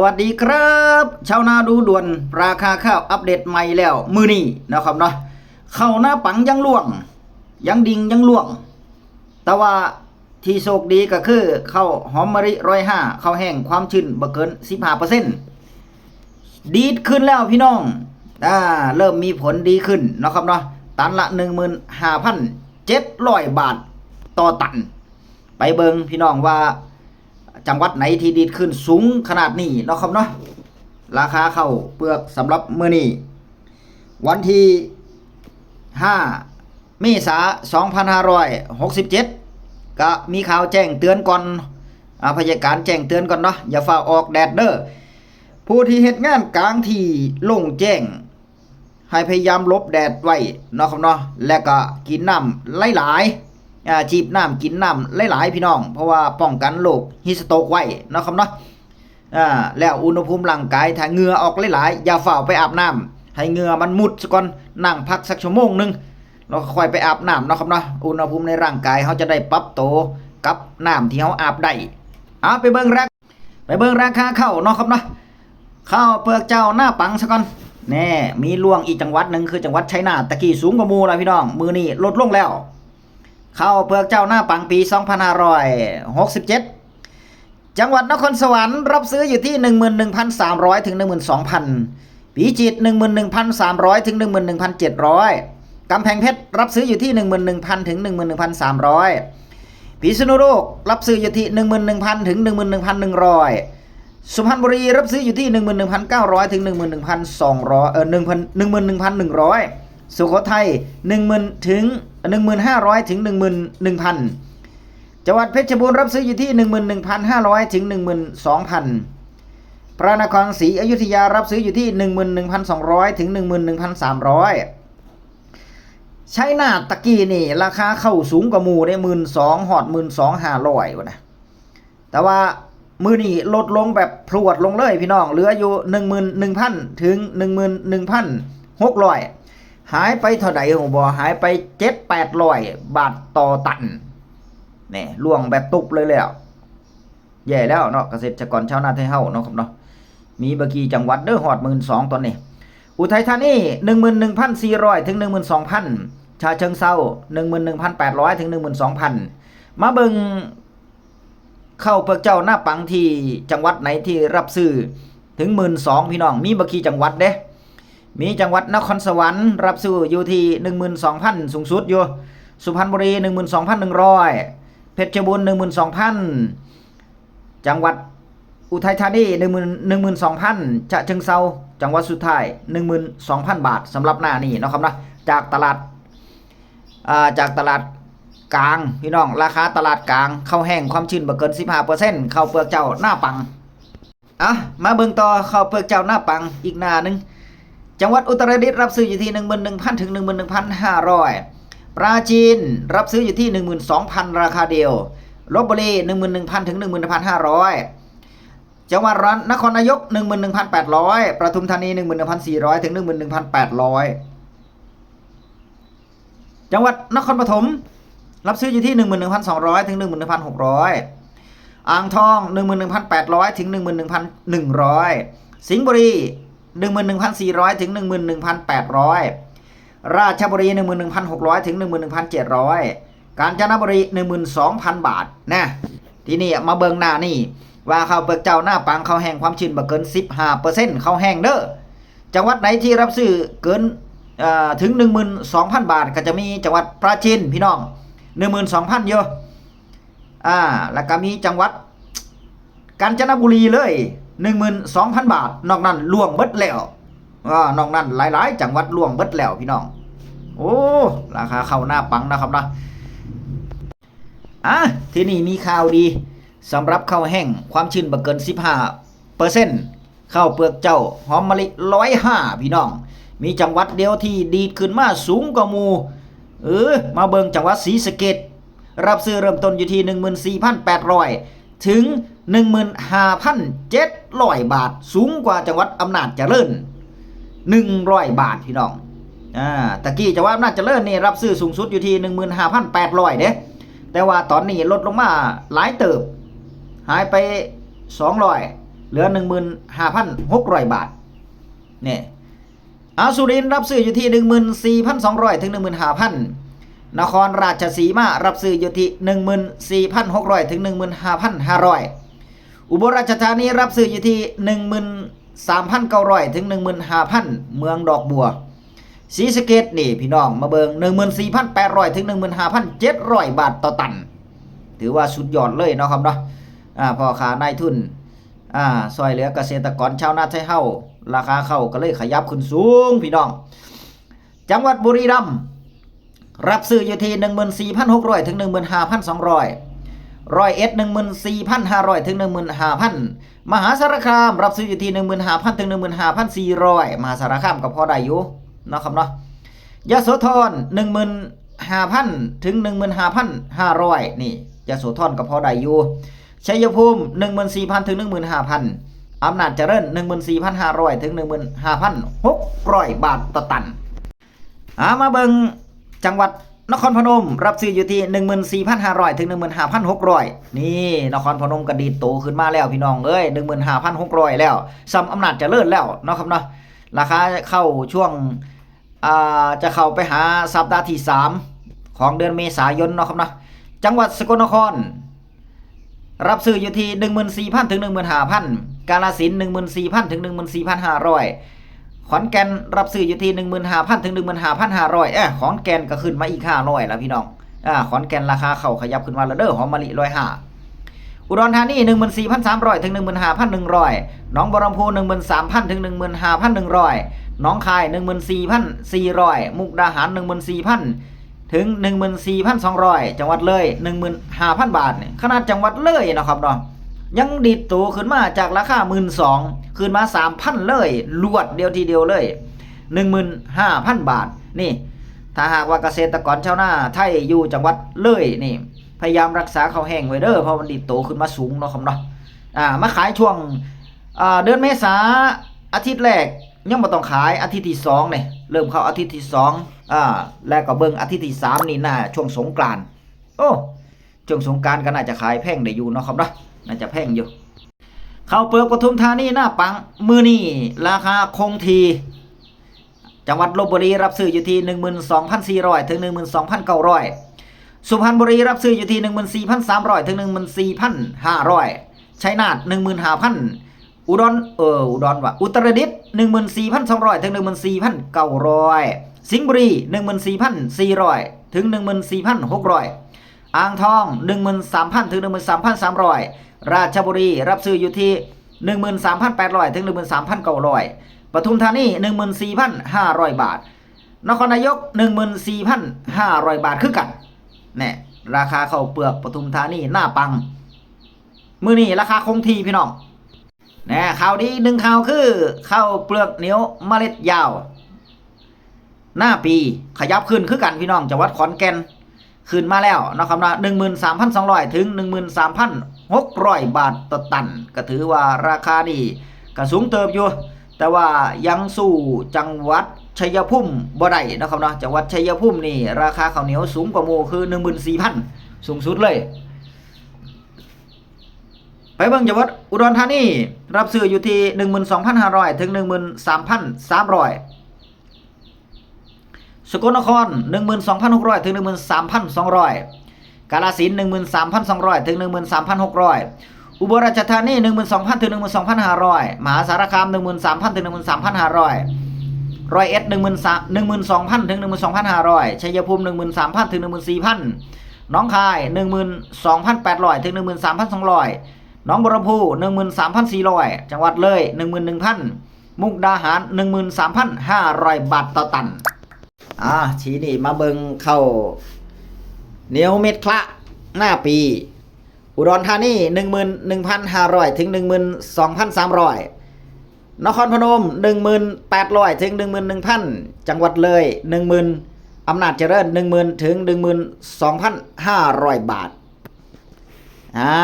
สวัสดีครับ ชาวนาดูด่วน ราคาข้าวอัปเดตใหม่แล้ว มือนี้นะครับเนาะเข้าหน้าปังยังล่วง ยังดิงยังล่วง แต่ว่าที่โชคดีก็คือเข้าวหอมมะลิร้อยห้าข้าวแห้งความชื้นบ่เกิน15เปอร์เซ็นต์ดีดขึ้นแล้วพี่น้องอ่าเริ่มมีผลดีขึ้นนะครับเนาะตันละ15,700บาทต่อตัน ไปเบิงพี่น้องว่า จังหวัดไหนที่ดีดขึ้นสูงขนาดนี้เนาะครับเนาะราคาเข้าเปลือกสำหรับมื้อนี้วันที่ 5 เมษายน2567 ก็มีข่าวแจ้งเตือนก่อนอาพยาการแจ้งเตือนก่อนเนาะอย่าฝ่าออกแดดเด้อผู้ที่เฮ็ดงานกลางที่ลงแจ้ง ให้พยายามหลบแดดไว้เนาะครับเนาะและก็กินน้ำหลายๆ จีบน้ำกินน้ำหลายๆพี่น้อง เพราะว่าป้องกันโรคฮิสโตกไว้นะครับเนาะอ่าแล้วอุณหภูมิร่างกายถ้าเหงื่อออกหลายๆอย่าฝ่าไปอาบน้ำให้เหงื่อมันมุดซะก่อนนั่งพักสักชั่วโมงหนึงแล้วค่อยไปอาบน้ำนะครับเนาะอุณหภูมิในร่างกายเขาจะได้ปรับตัวกับน้ำที่เขาอาบได้เอาไปเบิ่งราคไปเบิ่งราคาข้าวเนาะครับเนาะข้าวเปลือกเจ้าหน้าปังซะก่อนแน่มีล่วงอีกจังหวัดหนึ่งคือจังหวัดชัยนาทตะกี้สูงกว่ามูแล้วพี่น้อง มือนี่ลดลงแล้ว ข้าเปลือกเจ้าหน้าปังปี 2567 จังหวัดนครสวรรค์รับซื้ออยู่ที่ 11,300 ถึง 12,000 ปีจิต 11,300 ถึง 11,700 กำแพงเพชรรับซื้ออยู่ที่ 11,000 ถึง 11,300 พิษณุโลกรับซื้ออยู่ที่ 11,000 ถึง 11,100สุพรรณบุรีรับซื้ออยู่ที่ 11,900 ถึง 11,200 เอ่อ1,000 11,100 สุโขทัย10,000ถึง1,500 ถึง 11,000 จังหวัดเพชรบูรณ์รับซื้ออยู่ที่ 11,500 ถึง 12,000 พระนครศรีอยุธยารับซื้ออยู่ที่ 11,200 ถึง 11,300 ใช้หนาตะกี้นี่ ราคาเข้าสูงกว่าหมูได้ 12,000หอด 12,500วะนะ แต่ว่ามือนี่ลดลงแบบพรวดลงเลยพี่น้อง เหลืออยู่หนึ่งหมื่นหนึ่งพันถึงหนึ่ง หายไปเท่าใดของบอหายไปเจ็ดแปดร้อยบาทต่อตันนี่ล่วงแบบตุบเลยแล้วแย่แล้วเนาะเกษตรกรชาวนาไทยเฮาเนาะครับเนาะมีบกีจังหวัดเด้อหอดหมื่นสองตอนนี้ อุทัยธานีหนึ่งหมื่นหนึ่งพันสี่ร้อยถึงหนึ่งหมื่นสองพันชาเชิงเซาหนึ่งหมื่นหนึ่งพันแปดร้อยถึงหนึ่งหมื่นสองพันมาเบิงเข้าเปลือกเจ้าหน้าปังที่จังหวัดไหนที่รับซื้อถึงหมื่นสองพี่น้องมีบกีจังหวัดเด้ มีจังหวัดนครสวรรค์รับซื้ออยู่ที่หนึ่งหมื่นสองพันสูงสุดอยู่ สุพรรณบุรีหนึ่งหมื่นสองพันหนึ่งร้อยเพชรบูรณ์หนึ่งหมื่นสองพันจังหวัดอุทัยธานีหนึ่งหมื่นหนึ่งหมื่นสองพันฉะเชิงเซาจังหวัดสุดท้ายหนึ่งหมื่นสองพันบาทสำหรับหน้านี้นะครับนะจากตลาดาจากตลาดกลางพี่น้องราคาตลาดกลางข้าวแห้งความชื้นบ่เกิน 15%ข้าวเปลือกเจ้าหน้าปังอะมาเบิ่งต่อข้าวเปลือกเจ้าหน้าปังอีกหน้าหนึง จังหวัดอุตรดิตถ์รับซื้ออยู่ที่ 11,000 ถึง 11,500 ปราจีนรับซื้ออยู่ที่ 12,000 ราคาเดียวลบบุรี 11,000 ถึง 11,500 จังหวัดร้อนนครนายก 11,800 ประทุมธานี 11,400 ถึง 11,800 จังหวัดนครปฐมรับซื้ออยู่ที่ 11,200 ถึง 11,600 อ่างทอง 11,800 ถึง 11,100 สิงห์บุรี 11,400 ถึง 11,800 ราชบุรี 11,600 ถึง 11,700 กาญจนบุรี 12,000 บาทนะที่นี่มาเบิงหน้านี่ว่าข้าวเปลือกเจ้าหน้าปังข้าวแห้งความชื้นบ่เกิน 15%ข้าวแห้งเด้อจังหวัดไหนที่รับซื้อเกินถึง 12,000 บาท ก็จะมีจังหวัดปราจีนพี่น้อง 12,000เยอะอ่าแล้วก็มีจังหวัดกาญจนบุรีเลย 12,000 บาท นอกนั้นล่วงเบิดแล้วอ่านอกนั้นหลายๆ จังหวัดล่วงเบิดแล้วพี่น้อง โอ้ ราคาเข้าหน้าปังนะครับนะอะที่นี่มีข่าวดีสำหรับข้าวแห้งความชื้นบ่เกิน 15เปอร์เซ็นต์ข้าวเปลือกเจ้าหอมมะลิ105พี่น้อง มีจังหวัดเดียวที่ดีดขึ้นมาสูงกว่ามูเออมาเบิงจังหวัดศรีสะเกดรับซื้อเริ่มต้นอยู่ที่ 14,800 ถึง 15,700 บาท สูงกว่าจังหวัดอำนาจเจริญ 100 บาทพี่น้องอ่าตะกี้จังหวัดอำนาจเจริญนี่รับซื้อสูงสุดอยู่ที่ 15,800 เด้แต่ว่าตอนนี้ลดลงมาหลายเติบ หายไป 200 เหลือ 15,600 บาทเนี่ยอาสุรินทร์รับซื้ออยู่ที่ 14,200 ถึง 15,000 นครราชสีมา รับซื้ออยู่ที่ 14,600 ถึง 15,500 อุบลราชธานีรับซื้ออยู่ที่ 13,900 ถึง 15,000 เมืองดอกบัวศรีสะเกดนี่พี่น้องมาเบิง14,800 ถึง 15,700 บาทต่อตัน ถือว่าสุดยอดเลยเนาะครับเนาะอ่าพอค้านายทุนอ่าซอยเหลือเกษตรกรชาวนาไทยเฮาราคาเข้าก็เลยขยับขึ้นสูงพี่น้อง จังหวัดบุรีรัมย์รับซื้ออยู่ที่ 14,600 ถึง 15,200 ร้อยเอ็ดหนึ่งหมื่นสี่พันห้าร้อยถึงหนึ่งหมื่นห้าพันมหาสารคามรับซื้ออยู่ที่หนึ่งหมื่นห้าพันถึงหนึ่งหมื่นห้าพันสี่ร้อยมหาสารคามก็พอได้อยู่นะครับเนาะยะโสธรหนึ่งหมื่นห้าพันถึงหนึ่งหมื่นห้าพันห้าร้อยนี่ยะโสธรก็พอได้อยู่ชัยภูมิหนึ่งหมื่นสี่พันถึงหนึ่งหมื่นห้าพันอำนาจเจริญหนึ่งหมื่นสี่พันห้าร้อยถึงหนึ่งหมื่นห้าพันหกร้อยบาทต่อตันอามาเบิงจังหวัด นครพนมรับซื้ออยู่ที่ 14,500 ถึง 15,600 นี่ นครพนมกระดีดโตขึ้นมาแล้วพี่น้องเอ้ย 15,600 แล้วซ้ำอำนาจจะเจริญแล้วเนาะครับเนาะราคาเข้าช่วงอ่าจะเข้าไปหาสัปดาห์ที่ 3 ของเดือนเมษายนเนาะครับเนาะจังหวัดสกลนคร รับซื้ออยู่ที่ 14,000 ถึง 15,000 กาฬสินธุ์14,000 ถึง 14,500 ขอนแก่นรับซื้ออยู่ที่ 15,000 ถึง 15,500เอ้ขอนแก่นก็ขึ้นมาอีก 500แล้วพี่น้องอ่าขอนแก่นราคาเข้าขยับขึ้นมาแล้วเด้อหอมมะลิ105อุดรธานี14,300 ถึง 15,100 หนองบัวลำพู13,000 ถึง 15,100 หนองคาย 14,400 มุกดาหาร 14,000 ถึง 14,200 จังหวัดเลย 15,000 บาท ขนาดจังหวัดเลยนะครับเนาะ ยังดีดตัวขึ้นมาจากราคา12,000ขึ้นมา3,000เลยลวดเดียวทีเดียวเลย15,000บาทนี่ ถ้าหากว่าเกษตรกรชาวนาไทยอยู่จังหวัดเลยนี่ พยายามรักษาเขาแห้งไว้เด้อเพราะมันดีดโตขึ้นมาสูงเนาะครับเนาะอ่ามาขายช่วงอ่าเดือนเมษาอาทิตย์แรกยังบ่ต้องขายอาทิตย์ที่สองเนี่ยเริ่มเข้าอาทิตย์ที่สองอ่าแล้วก็เบิ่งอาทิตย์ที่สามนี่น่าช่วงสงกรานต์โอ้ช่วงสงกรานต์ก็น่าจะขายแพงได้อยู่เนาะครับเนาะ น่าจะแพงอยู่ข้าวเปลือกปทุมธานีหน้าปังมือนี่ราคาคงที จังหวัดลบบุรีรับซื้ออยู่ที่ 12,400 ถึง 12,900 สุพรรณบุรีรับซื้ออยู่ที่ 14,300 ถึง 14,500 ชัยนาท15,000 อุดรเอออุดรว่ะอุตรดิตถ์14,200 ถึง 14,900 สิงห์บุรี 14,400 ถึง 14,600 อ่างทอง 13,000 ถึง 13,300 ราชบุรีรับซื้ออยู่ที่ 13,800 ถึง 13,900ปทุมธานี 14,500 บาท นครนายก 14,500 บาทคือกันแน่ราคาข้าวเปลือกปทุมธานีหน้าปัง มือนี่ราคาคงที่พี่น้องแน่ข่าวดีหนึ่งข่าวคือข้าวเปลือกเหนียวเมล็ดยาว หน้าปีขยับขึ้นคือกันพี่น้องจังหวัดขอนแก่น ขึ้นมาแล้วนะครับนะ13,200 ถึง 13,600 บาทต่อตัน ก็ถือว่าราคานี่ก็สูงเติบอยู่ แต่ว่ายังสู้จังหวัดชัยภูมิบ่ได้นะครับเนาะจังหวัดชัยภูมินี่ ราคาข้าวเหนียวสูงกว่าหมู่คือ 14,000 สูงสุดเลย ไปเบิ่งจังหวัดอุดรธานีรับซื้ออยู่ที่ 12,500 ถึง 13,300 สกลนคร 12,600 ถึง 13,200 กาฬสินธุ์13,200 ถึง 13,600 อุบลราชธานี 12,000 ถึง 12,500 มหาสารคาม 13,000 ถึง 13,500 ร้อยเอ็ด13,000 ถึง 12,500 ชัยภูมิ 13,000 ถึง 14,000หนองคาย 12,800 ถึง 13,200 หนองบัวลำพู 13,400 จังหวัดเลย 11,000 มุกดาหาร 13,500 บาทต่อตัน อ่าทีนี้มาเบิงเข้าเหนียวเม็ดคละหน้าปี อุดรธานีหนึ่งหมื่นหนึ่งพันห้าร้อยถึงหนึ่งหมื่นสองพันสามร้อยนครพนมหนึ่งหมื่นแปดร้อยถึงหนึ่งหมื่นหนึ่งพันจังหวัดเลยหนึ่งหมื่นอำนาจเจริญหนึ่งหมื่นถึงหนึ่งหมื่นสองพันห้าร้อยบาทอ่า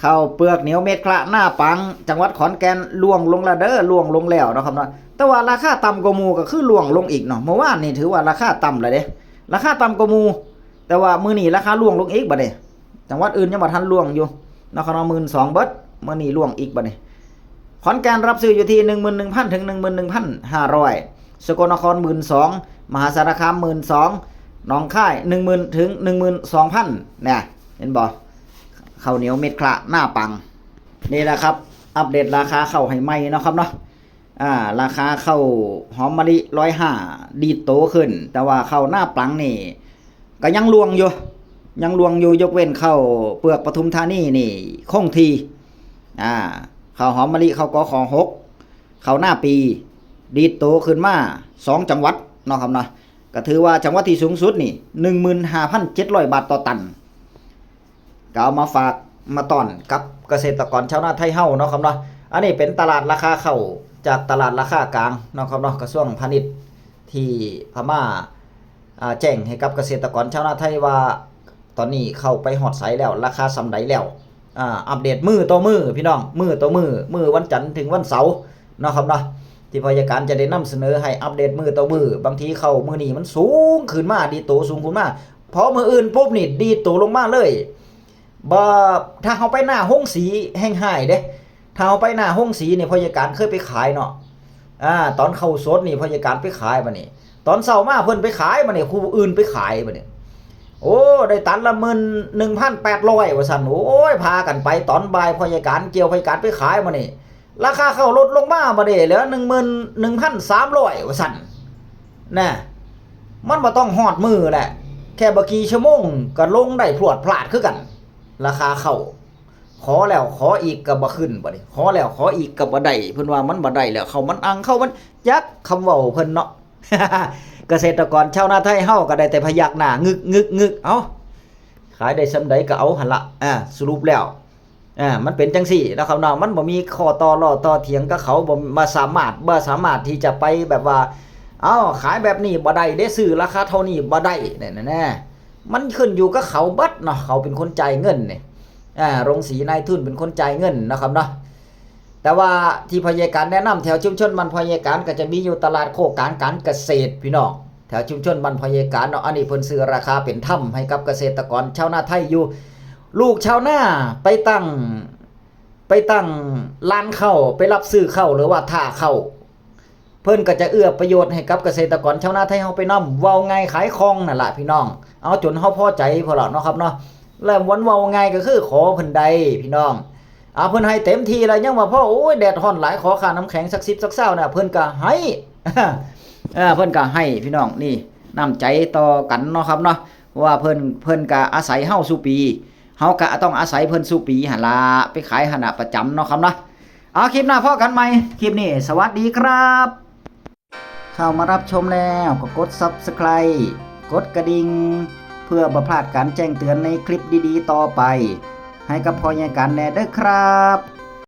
เข้าเปลือกเหนียวเม็ดคละหน้าปัง จังหวัดขอนแก่นล่วงลงและเด้อล่วงลงแล้วนะครับเนาะ แต่ว่าราคาต่ำกว่าหมูก็คือล่วงลงอีกเนาะเมื่อวานนี่ถือว่าราคาต่ำเลยเด้ราคาต่ำกว่าหมูแต่ว่ามื้อนี้ราคาล่วงลงอีกบัดนี้จังหวัดอื่นยังบ่ทันล่วงอยู่นครพนม12,000เบิดมื้อนี้ล่วงอีกบัดนี้ขอนแก่นรับซื้ออยู่ที่ 11,000ถึง11,500สกลนคร12,000มหาสารคาม12,000หนองคาย10,000ถึง12,000เนี่ยเห็นบ่ข้าวเหนียวเม็ดคละหน้าปังนี่แหละครับ อัปเดตราคาเข้าให้ใหม่เนาะครับเนาะ อ่าราคาเข้าหอมมะลิร้อยห้าดีโตขึ้น แต่ว่าเข้าหน้าปลังนี่ ก็ยังลวงอยู่ ยังลวงอยู่ยกเว้นเข้าเปลือกปทุมธานีนี่คงทีอ่าข้าหอมมะลิเข้ากอของหกเข้าหน้าปี ดีโตขึ้นมาสองจังหวัดเนาะครับเนาะก็ถือว่าจังหวัดที่สูงสุดนี่หนึ่งหมื่นห้าพันเจ็ดร้อยบาทต่อตันก็เอามาฝากมาต้อนกับเกษตรกรชาวนาไทยเฮาเนาะครับเนาะอันนี้เป็นตลาดราคาเข้า จากตลาดราคากลางนะครับเนาะกระทรวงพาณิชย์ที่พม่าแจ้งให้กับเกษตรกรชาวนาไทยว่าตอนนี้เข้าไปฮอดไสแล้ว ราคาสำใดแล้วอัปเดตมือต่อมือพี่น้องมือต่อมือมือวันจันทร์ถึงวันเสาร์นะครับเนาะที่พยาการจะได้นำเสนอให้อัปเดตมือต่อมือบางทีเข้ามือนี้มันสูงขึ้นมาดีโตสูงขึ้นมาพอมืออื่นปุ๊บนี่ดีโตลงมาเลยบ่ถ้าเขาไปหน้าห้องสีแห้งหายเด้ ถ้าเขาไปหน้าห้องสีเนี่ยพยาการเคยไปขายเนาะอ่าตอนเข้าสดนี่พยาการไปขายมาเนี่ตอนเช้ามาเพิ่นไปขายมาเนี่ยครูอื่นไปขายมาเนี่ยโอ้ ได้ตันละหมื่นหนึ่งพันแปดร้อยว่าสันโอ้ย พากันไปตอนบ่ายพยาการเกี่ยวพยาการไปขายมาเนี่ราคาเข้าลดลงมามาเด้เหลือหนึ่งหมื่นหนึ่งพันสามร้อยว่าสันน่ะมันบ่ต้องหอดมือแหละ แค่บกี่ชั่วโมงก็ลงได้พรวดพลาดคือกัน ราคาเข้า ขอแล้วขออีกก็บ่ขึ้นบ่ดิขอแล้วขออีกก็บ่ได้เพิ่นว่ามันบ่ได้แล้วเขามันอังเขามันยักคำเว้าเพิ่นเนาะเกษตรกรชาวนาไทยเฮาก็ได้แต่พยักหน้างึกงึกงึกเอ้าขายได้ซำใดก็เอาหั่นละอ่าสรุปแล้วอ่ามันเป็นจังซี่นะครับเนาะมันบ่มีข้อต่อรอต่อเถียงกับเขาบ่มาสามารถบ่สามารถที่จะไปแบบว่าเอ้าขายแบบนี้บ่ได้ได้ซื้อราคาเท่านี้บ่ได้เนี่ยแน่ๆมันขึ้นอยู่กับเขาเบัดเนาะเขาเป็นคนจ่ายเงินเนี่ย อ่าโรงสีนายทุนเป็นคนจ่ายเงินนะครับเนาะแต่ว่าที่พยาการแนะนำแถวชุมชนมันพยาการก็จะมีอยู่ตลาดโคกางการเกษตรพี่น้องแถวชุมชนมันพยาการเนาะอันนี้เพิ่นซื้อราคาเป็นถ้ำให้กับเกษตรกรชาวนาไทยอยู่ ลูกชาวนาไปตั้งไปตั้งร้านเข้าไปรับซื้อเข้าหรือว่าท่าเข้าเพิ่นก็จะเอื้อประโยชน์ให้กับเกษตรกรชาวนาไทยเฮาไปนํเว้าไงขายของนั่นล่ะพี่น้อง เอาจนเฮาพอใจพอแล้วเนาะครับเนาะ แล้ววันเว้าไงก็คือขอเพิ่นใดพี่น้องอาเพิ่นให้เต็มที่แล้วยังว่าพ่อโอ้ยแดดร้อนหลายขอค่าน้ำแข็งสัก10สักเศร้าน่ะเพิ่นก็ให้เออเพิ่นก็ให้พี่น้องนี่น้ำใจต่อกันเนาะครับเนาะว่าเพิ่นเพิ่นก็อาศัยเฮาสู่ปีเฮาก็ต้องอาศัยเพิ่นสู่ปีหั่นล่ะไปขายหั่นน่ะประจำเนาะครับเนาะเอาคลิปหน้าพอกันใหม่คลิปนี้สวัสดีครับ เข้ามารับชมแล้วก็กด Subscribe กดกระดิ่ง เพื่อบ่พลาดการแจ้งเตือนในคลิปดีๆ ต่อไป ให้กับพอใหญ่กันแน่เด้อครับ